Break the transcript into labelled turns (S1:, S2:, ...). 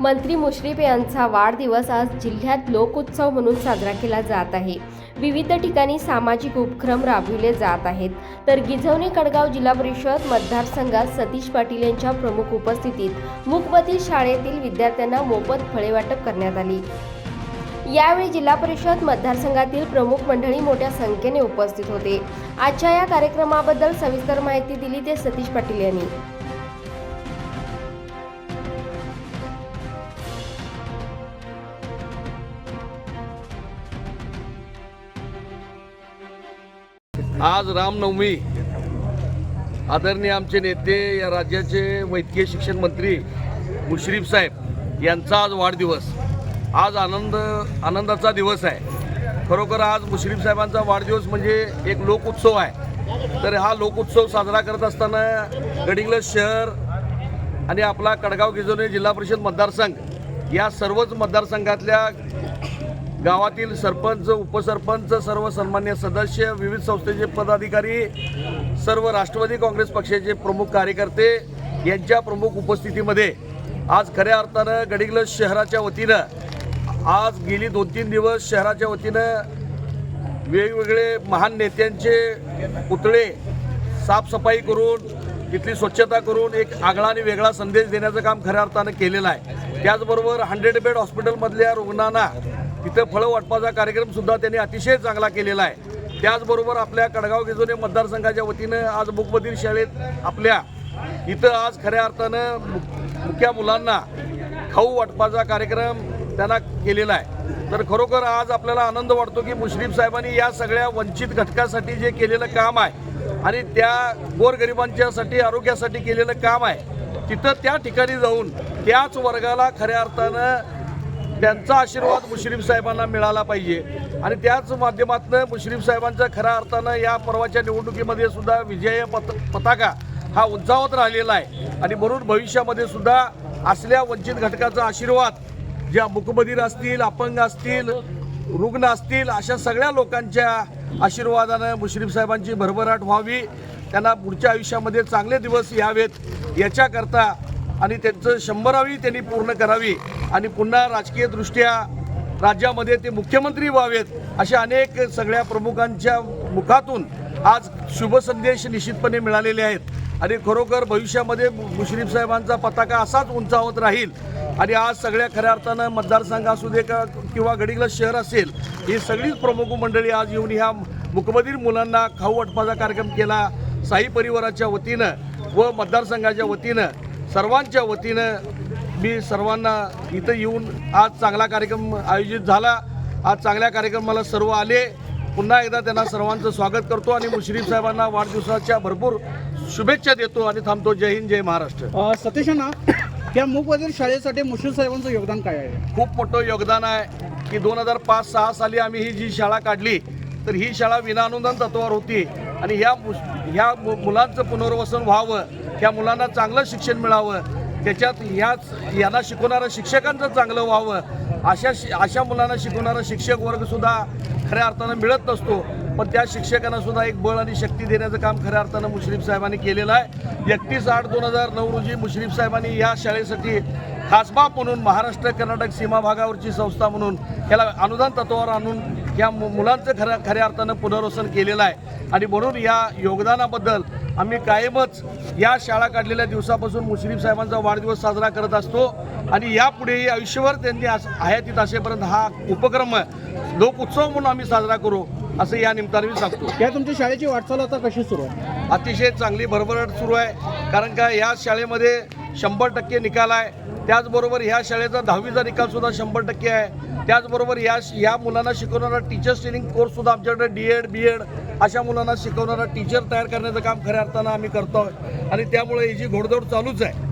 S1: मंत्री मुश्रीफ यांचा वाढदिवस आज जिल्ह्यात लोकोत्सव म्हणून साजरा केला जात आहे. विविध ठिकाणी सामाजिक उपक्रम राबविले जात आहेत. तर गिझवणे कडगाव जिल्हा परिषद मतदारसंघात सतीश पाटील यांच्या प्रमुख उपस्थितीत मूकबधीर शाळेतील विद्यार्थ्यांना मोफत फळे वाटप करण्यात आली. यावेळी जिल्हा परिषद मतदारसंघातील प्रमुख मंडळी मोठ्या संख्येने उपस्थित होते. आजच्या या कार्यक्रमाबद्दल सविस्तर माहिती दिली ते सतीश पाटील यांनी.
S2: आज रामनवमी. आदरणीय आमचे नेते या राज्याचे वैद्यकीय शिक्षण मंत्री मुश्रीफ साहेब यांचा आज वाढदिवस. आज आनंद आनंदाचा दिवस आहे. खरोखर आज मुश्रीफ साहेबांचा वाढदिवस म्हणजे एक लोकोत्सव आहे. तर हा लोकोत्सव साजरा करत असताना गडिंग्लज शहर आणि आपला कडगाव गिजोने जिल्हा परिषद मतदारसंघ या सर्वच मतदारसंघातल्या गावातील सरपंच उपसरपंच सर्व सन्मान्य सदस्य विविध संस्थेचे पदाधिकारी सर्व राष्ट्रवादी काँग्रेस पक्षाचे प्रमुख कार्यकर्ते यांच्या प्रमुख उपस्थितीमध्ये आज खऱ्या अर्थानं गडिंग्लज शहराच्या वतीनं आज गेली दोन तीन दिवस शहराच्या वतीनं वेगवेगळे महान नेत्यांचे पुतळे साफसफाई करून तिथली स्वच्छता करून एक आगळा आणि वेगळा संदेश देण्याचं काम खऱ्या अर्थानं केलेलं आहे. त्याचबरोबर हंड्रेड बेड हॉस्पिटलमधल्या रुग्णांना तिथं फळं वाटपाचा कार्यक्रम सुद्धा त्यांनी अतिशय चांगला केलेला आहे. त्याचबरोबर आपल्या कडगाव गिजोने मतदारसंघाच्या वतीनं आज मुकबधीर शाळेत आपल्या इथं आज खऱ्या अर्थानं मुख्या मुलांना खाऊ वाटपाचा कार्यक्रम त्यांना केलेला आहे. तर खरोखर आज आपल्याला आनंद वाटतो की मुश्रीफ साहेबांनी या सगळ्या वंचित घटकासाठी जे केलेलं काम आहे आणि त्या गोरगरिबांच्यासाठी आरोग्यासाठी केलेलं काम आहे तिथं त्या ठिकाणी जाऊन त्याच वर्गाला खऱ्या अर्थानं त्यांचा आशीर्वाद मुश्रीफ साहेबांना मिळाला पाहिजे. आणि त्याच माध्यमातून मुश्रीफ साहेबांचा खऱ्या अर्थानं या परवाच्या निवडणुकीमध्ये सुद्धा विजय पत पताका हा उंचावत राहिलेला आहे. आणि म्हणून भविष्यामध्ये सुद्धा असल्या वंचित घटकाचा आशीर्वाद ज्या मुकबधीर असतील अपंग असतील रुग्ण असतील अशा सगळ्या लोकांच्या आशीर्वादानं मुश्रीफ साहेबांची भरभराट व्हावी. त्यांना पुढच्या आयुष्यामध्ये चांगले दिवस यावेत याच्याकरता आणि त्यांचं शंभरावी त्यांनी पूर्ण करावी. आणि पुन्हा राजकीयदृष्ट्या राज्यामध्ये ते मुख्यमंत्री व्हावेत अशा अनेक सगळ्या प्रमुखांच्या मुखातून आज शुभसंदेश निश्चितपणे मिळालेले आहेत. आणि खरोखर भविष्यामध्ये मुश्रीफ साहेबांचा पताका असाच उंचावत राहील. आणि आज सगळ्या खऱ्या अर्थानं मतदारसंघ असू दे का किंवा गडिंग्लज शहर असेल ही सगळीच प्रमुख मंडळी आज येऊन ह्या मुकबधीर मुलांना खाऊ वाटपाचा कार्यक्रम केला. साई परिवाराच्या वतीनं व मतदारसंघाच्या वतीनं सर्वांच्या वतीनं मी सर्वांना इथं येऊन आज चांगला कार्यक्रम आयोजित झाला. आज चांगल्या कार्यक्रमाला सर्व आले. पुन्हा एकदा त्यांना सर्वांचं स्वागत करतो आणि मुश्रीफ साहेबांना वाढदिवसाच्या भरपूर शुभेच्छा देतो आणि थांबतो. जय हिंद जय महाराष्ट्र.
S3: सतीश अण्णा या मूकबधीर शाळेसाठी मुश्रीफ साहेबांचं योगदान काय आहे?
S2: खूप मोठं योगदान आहे की दोन हजार पाच सहा साली आम्ही ही जी शाळा काढली तर ही शाळा विनानुदान तत्वावर होती आणि ह्या ह्या मुलांचं पुनर्वसन व्हावं ह्या मुलांना चांगलं शिक्षण मिळावं त्याच्यात ह्याच यांना शिकवणाऱ्या शिक्षकांचं चांगलं व्हावं अशा शि- अशा मुलांना शिकवणारा शिक्षक वर्गसुद्धा खऱ्या अर्थानं मिळत नसतो. पण त्या शिक्षकांना सुद्धा एक बळ आणि शक्ती देण्याचं काम खऱ्या अर्थानं मुश्रीफ साहेबांनी केलेलं आहे. एकतीस आठ दोन हजार नऊ रोजी मुश्रीफ साहेबांनी या शाळेसाठी खासबा म्हणून महाराष्ट्र कर्नाटक सीमा भागावरची संस्था म्हणून याला अनुदान तत्वावर आणून या मु- मुलांचं खऱ्या खऱ्या अर्थानं पुनर्वसन केलेलं आहे. आणि म्हणून या योगदानाबद्दल आम्ही कायमच या शाळा काढलेल्या दिवसापासून मुश्रीफ साहेबांचा वाढदिवस साजरा करत असतो. आणि यापुढेही आयुष्यभर त्यांनी अस- हयातीत असेपर्यंत हा उपक्रम लोकोत्सव म्हणून आम्ही साजरा करू असं या निमित्ताने मी सांगतो.
S3: या तुमच्या शाळेची वाटचाल आता कशी सुरू आहे?
S2: अतिशय चांगली भरभराट सुरू आहे. कारण का या शाळेमध्ये शंभर टक्के निकाल आहे. त्याचबरोबर ह्या शाळेचा दहावीचा निकाल सुद्धा शंभर टक्के आहे. त्याचबरोबर या या मुलांना शिकवणारा टीचर्स ट्रेनिंग कोर्स सुद्धा आमच्याकडे डी एड बी एड अशा मुलांना शिकवणारा टीचर तयार करण्याचं काम खऱ्या अर्थानं आम्ही करतो आणि त्यामुळे ही जी घोडदौड चालूच आहे